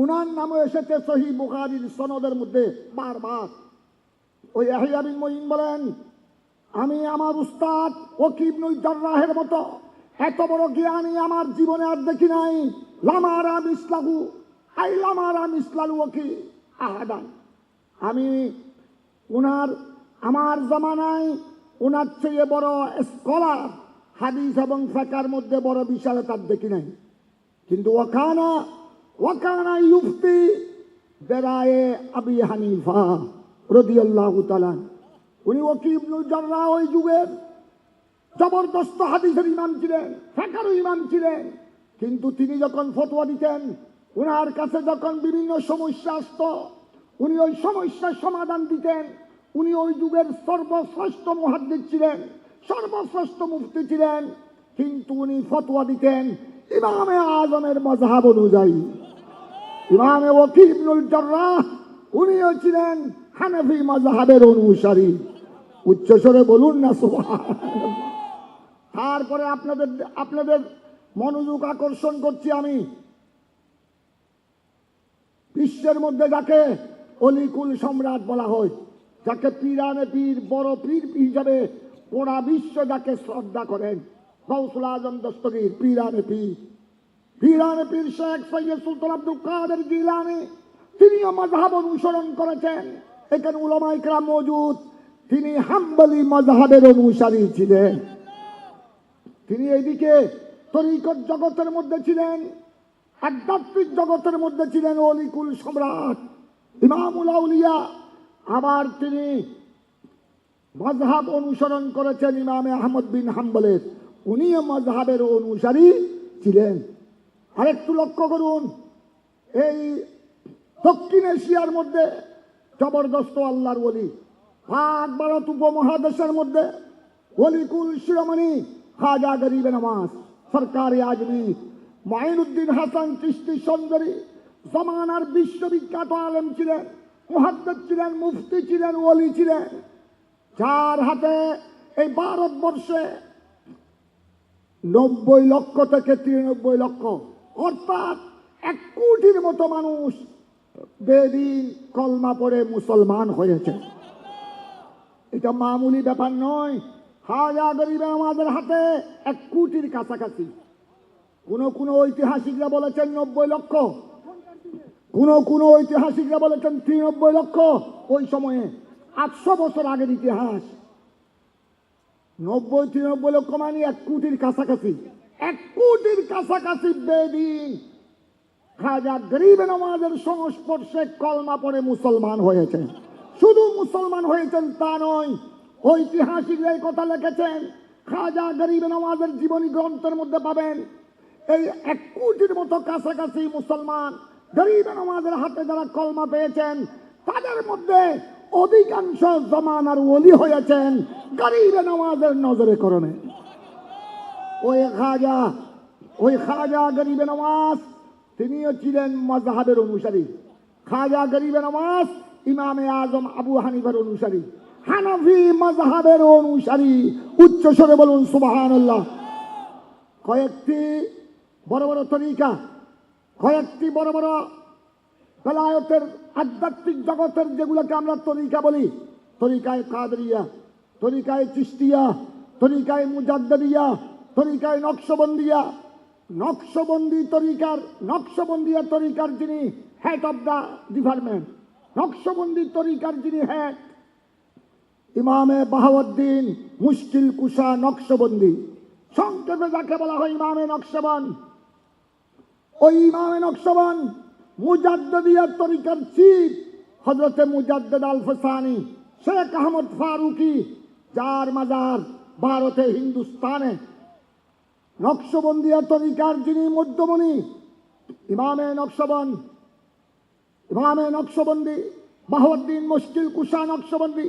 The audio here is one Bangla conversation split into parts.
উনার নামও এসেছে সহি বুখারির সনদের মধ্যে বারবার। ওই ইয়াহিয়া বিন মঈন বলেন, আমি আমার উস্তাদ ওকিবনুল জার্রাহের মতো এত বড় জ্ঞানী আমার জীবনে আর দেখি নাই। লামারা মিসলাহু আই লামারা মিসলালু ওকি আহাদান। আমি ওনার আমার জমানায় ওনার চেয়ে বড় স্কলার হাদিস এবং ফেকার মধ্যে বড় বিশালতা দেখি নাই। কিন্তু ওখানা ওখানা ইউফতি বেড়ায়ে আবি হানিফা রদিয়াল্লাহু তাআলা উনি ওকিবনুল জাররা ওই যুগের জবরদস্ত হাদিসের ইমাম ছিলেন ফেকারও ইমাম ছিলেন। কিন্তু তিনি যখন ফতোয়া দিতেন ওনার কাছে যখন বিভিন্ন সমস্যা আসত, উনি ওই সমস্যার সমাধান দিতেন। উনি ওই যুগের সর্বশ্রেষ্ঠ মুহাদ্দিস ছিলেন, সর্বশ্রেষ্ঠ মুফতি ছিলেন। কিন্তু উনি ফতোয়া দিতেন ইমামে আজমের মজাহাব অনুযায়ী। ইমামে ওকিব ইবনুল জাররাহ, উনিও ছিলেন অনুসারী। উচ্চস্বরে বলুন না তারপরে আপনাদের আপনাদের মনোযোগ আকর্ষণ করছি আমি। বিশ্বের মধ্যে যাকে অলিকুল সম্রাট বলা হয়, যাকে পীরানে পীর, বড় পীর হিসাবে পোড়া বিশ্ব যাকে শ্রদ্ধা করেন, গৌসুল আজম দস্তগীর পীরানে পীর। পীরানে পীর শেখ সৈয়দ সুলতান আব্দুল কাদের জিলানি তিনিও মজহাব অনুসরণ করেছেন। এখানে উলামাইকরা মজুদ, তিনি হাম্বলি মজহাবের অনুসারী ছিলেন। তিনি এইদিকে তরিকত জগতের মধ্যে ছিলেন, আধ্যাত্মিক জগতের মধ্যে ছিলেন অলিকুল সম্রাট, ইমামুল আউলিয়া। আবার তিনি মজহাব অনুসরণ করেছেন ইমামে আহমদ বিন হাম্বলের। উনিও মজহাবের অনুসারী ছিলেন। আরেকটু লক্ষ্য করুন, এই দক্ষিণ এশিয়ার মধ্যে জবরদস্ত আল্লাহর বলি ভাগ ভারত উপমহাদেশের মধ্যে অলিকুল শিরোমণি খাজা গরিবে নামাজ, সরকারি আজমি মাইনুদ্দিন হাসান চিস্তি সুন্দরী, জমানার বিশ্ববিখ্যাত আলেম ছিলেন মুহাদ্দিস ছিলেন, মুফতি ছিলেন, ওলি ছিলেন। যার হাতে এই ভারতবর্ষে নব্বই লক্ষ থেকে তিরানব্বই লক্ষ অর্থাৎ এক কোটির মতো মানুষ বেদিন কলমা পড়ে মুসলমান হয়েছে। এটা মামুলি ব্যাপার নয়, হাজা গরিবে আমাদের হাতে এক কোটির কাছাকাছি। কোন কোন ঐতিহাসিকরা বলেছেন নব্বই লক্ষ। কোন কোন ঐতিহাসিকরা বলেছেন তিরানব্বই লক্ষ। ওই সময়ে আটশো বছর আগের ইতিহাস। নব্বই তিরানব্বই লক্ষ মানে এক কোটির কাছাকাছি। এক কোটির কাছাকাছি বেদিন খাজা গরিব নমাজের সংস্পর্শে কলমা পরে মুসলমান হয়েছে শুধু মুসলমান হয়েছেন তা নয় ঐতিহাসিকরা এই কথা লিখেছেন খাজা গরিব নমাজের জীবনী গ্রন্থের মধ্যে পাবেন। এই এক কোটির মতো কাছাকাছি মুসলমান গরিব নমাজের হাতে যারা কলমা পেয়েছেন, তাদের মধ্যে অধিকাংশ জমানার ওলি হয়েছেন গরিব নামাজের নজরে করণে ওই খাজা ওই খাজা গরিবে নওয়াজ তিনিও ছিলেন মজাহাবের অনুসারী। খাজা গরিবে নওয়াজ ইমামে আজম আবু হানিফার অনুসারী। হানাফি মজাহাবের অনুসারী। উচ্চ স্বরে বলুন, সুবহানাল্লাহ। কয়েকটি বড় বড় তরিকা, কয়েকটি বড় বড় বেলায়তের আধ্যাত্মিক জগতের যেগুলোকে আমরা তরিকা বলি। তরিকায় কাদরিয়া, তরিকায় চিস্তিয়া তরিকায় মুজাদ্দিয়া তরিকায় নকশবন্দিয়া, নকশবন্দি তরিকার, নকশবন্দিয়া তরিকার যিনি head of the department Naqshbandi তরিকার যিনি হেড ইমামে বাহাউদ্দিন মুশকিল কুশা নকশবন্দি। সংক্ষেপে যাকে বলা হয় ইমামে নকশবন। ওই ইমামে নকশবন মুজাদ্দিয়ার তরিকার চিফ হজরতে মুজাদ্দেদ আল ফসানি শেখ আহমদ ফারুকি, যার মাজার ভারতে হিন্দুস্তানে নকশবন্দিয়া তরিকার যিনি মধ্যমণি, ইমামে নকশবন, ইমামে নকশবন্দি বাহুদ্দিন মুশকিল কুশা নকশবন্দি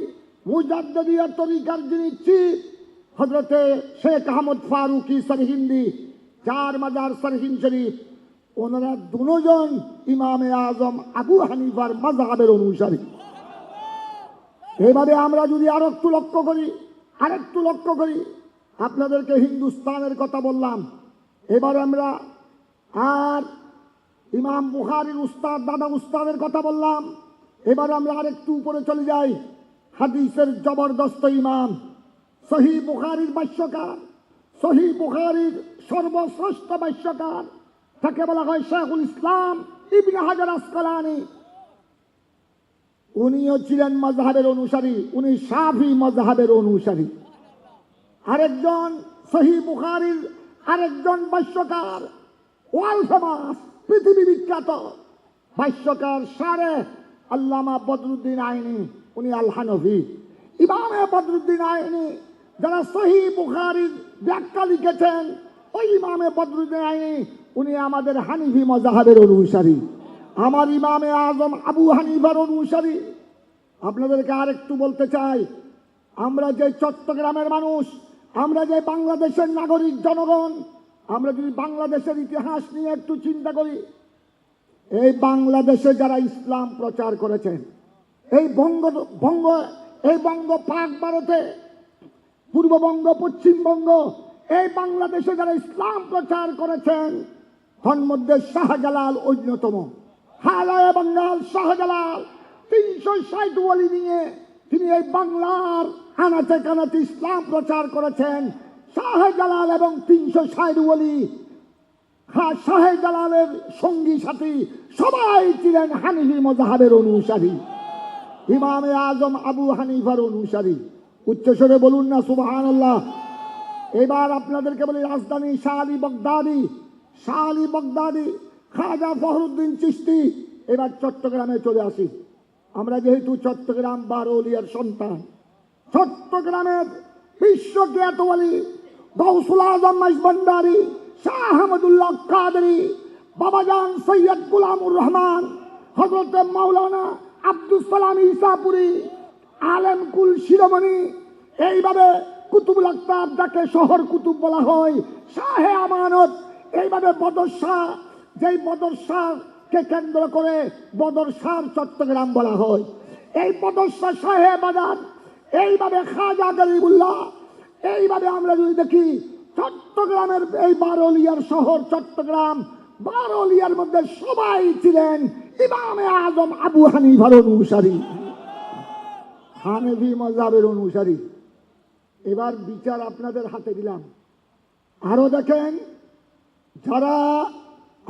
মুজাদ্দিয়া তরিকার যিনি চিফ হজরতে শেখ আহমদ ফারুকি সরহিন্দি যার মাজার সরহিন শরীফ, ওনারা দুজন ইমামে আজম আবু হানিফার মজাবের অনুসারী। এবারে আমরা যদি আর একটু লক্ষ্য করি, আরেকটু লক্ষ্য করি আপনাদেরকে হিন্দুস্তানের কথা বললাম। এবার আমরা আর ইমাম বুখারির উস্তাদ, দাদা উস্তাদের কথা বললাম। এবার আমরা আরেকটু উপরে চলে যাই। হাদিসের জবরদস্ত ইমাম। সহি বুখারির ভাষ্যকার, সহি বুখারির সর্বশ্রেষ্ঠ ভাষ্যকার। তাকে বলা হয় শেখুল ইসলাম ইবনে হাজার আসকালানি। উনিও ছিলেন মজহাবের অনুসারী, উনি সাফি মজহাবের অনুসারী। আরেকজন সহি বুখারির, আরেকজন ভাষ্যকার ওয়াল ফেমাস পৃথিবী বিখ্যাত। ভাষ্যকার সারে আল্লামা বদরুদ্দিন আইনি, উনি আল ইমামে বদরুদ্দিন আইনি, যারা সহি বুখারির ব্যাখ্যা লিখেছেন, ওই ইমামে বদরুদ্দিন আইনি, উনি আমাদের হানিফি মজাহাবের অনুসারী। আমার ইমামে আজম আবু হানিফার অনুসারী। আপনাদেরকে আরেকটু বলতে চাই, আমরা যে চট্টগ্রামের মানুষ আমরা যে বাংলাদেশের নাগরিক জনগণ, আমরা যদি বাংলাদেশের ইতিহাস নিয়ে একটু চিন্তা করি, এই বাংলাদেশে যারা ইসলাম প্রচার করেছেন, এই বঙ্গ বঙ্গ, এই বঙ্গ পাক ভারতে পূর্ববঙ্গ পশ্চিমবঙ্গ এই বাংলাদেশে যারা ইসলাম প্রচার করেছেন তন্মধ্যে শাহজালাল অন্যতম। হালায় বাঙ্গাল, শাহজালাল, তিনশো ষাট ওয়ালি নিয়ে তিনি এই বাংলার আনাচে কানাচে ইসলাম প্রচার করেছেন। শাহজালাল এবং তিনশো ষাট ওয়ালি হ্যাঁ শাহজালালের সঙ্গী সাথী, সবাই ছিলেন হানিফি মজাহাবের অনুসারী। ইমামে আজম আবু হানিফার অনুসারী। উচ্চস্বরে বলুন না সুবাহান এবার আপনাদেরকে বলি, রাজধানী শাহ আলী বগদাদি, শাহ আলী বগদাদি খাজা ফখরুদ্দিন চিস্তি এবার চট্টগ্রামে চলে আসি। আমরা যেহেতু চট্টগ্রাম বারোলিয়ার সন্তান, চট্টগ্রামের বিশ্বজ্ঞাত বলি গৌসুল আজম ভান্ডারি, শাহ আহমদুল্লাহ কাদরি, বাবাজান সৈয়দ গুলামুর রহমান হজরত মাওলানা আব্দুল সালাম ইসাপুরি আলেমকুল শিরোমণি, এইভাবে কুতুবুল আক্তাব যাকে শহর কুতুব বলা হয়, শাহে আমানত, এইভাবে বদর শাহ যেই বদর শাহকে কেন্দ্র করে বদর শাহ চট্টগ্রাম বলা হয়। এই বদর শাহ শাহে বাজার, এইভাবে খাজা গরিবুল্লাহ, এইভাবে আমরা যদি দেখি, চট্টগ্রামের এই বারোলিয়ার শহর চট্টগ্রাম, বারোলিয়ার মধ্যে সবাই ছিলেন ইমামে আজম আবু হানিফার অনুসারী। হানেফি মজাবের অনুসারী। এবার বিচার আপনাদের হাতে দিলাম। আরও দেখেন, যারা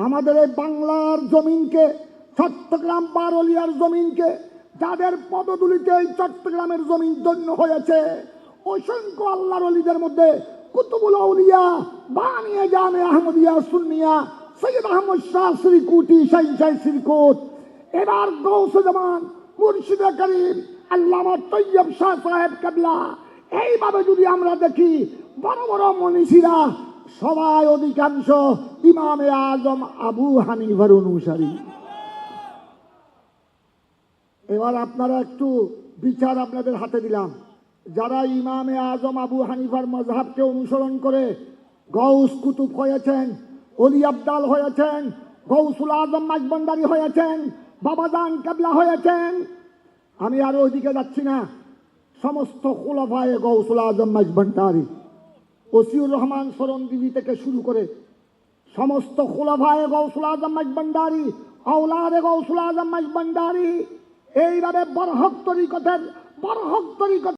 আমাদের এই বাংলার জমিনকে, চট্টগ্রাম বারলিয়ার জমিনকে, যাদের পদদুলিতে এই চট্টগ্রামের জমিন ধন্য হয়েছে, অসংখ্য আল্লাহর অলিদের মধ্যে কুতুবুল আউলিয়া, বানিয়ে জামে আহমদিয়া সুন্নিয়া, সৈয়দ আহমদ শাহ শ্রীকুটি শাহ শাহ শ্রীকোট এবার গৌসুজ্জামান মুর্শিদ করিম, আল্লামা তৈয়ব শাহ সাহেব কাবলা। এইভাবে যদি আমরা দেখি, বড় বড় মনীষীরা সবাই অধিকাংশ ইমামে আজম আবু হানিফার অনুসারী। এবার আপনারা একটু বিচার আপনাদের হাতে দিলাম। যারা ইমামে আজম আবু হানিফার মজহাবকে অনুসরণ করে গৌস কুতুব হয়েছেন অলি আবদাল হয়েছেন গৌসুল আজম মাইজবন্দারি হয়েছেন, বাবাজান কাবলা হয়েছেন, আমি আরও ওইদিকে যাচ্ছি না। সমস্ত খোলাফায় গৌসুল আজম মাইজবন্দারি ওসিউর রহমান সরণদিঘি থেকে শুরু করে সমস্ত খোলাভায় গৌসুল আজম মাইজবন্দারি আউলারে গৌসুল আজম মাইজবন্দারি এইভাবে বরহক তরিকতের, বরহক তরিকত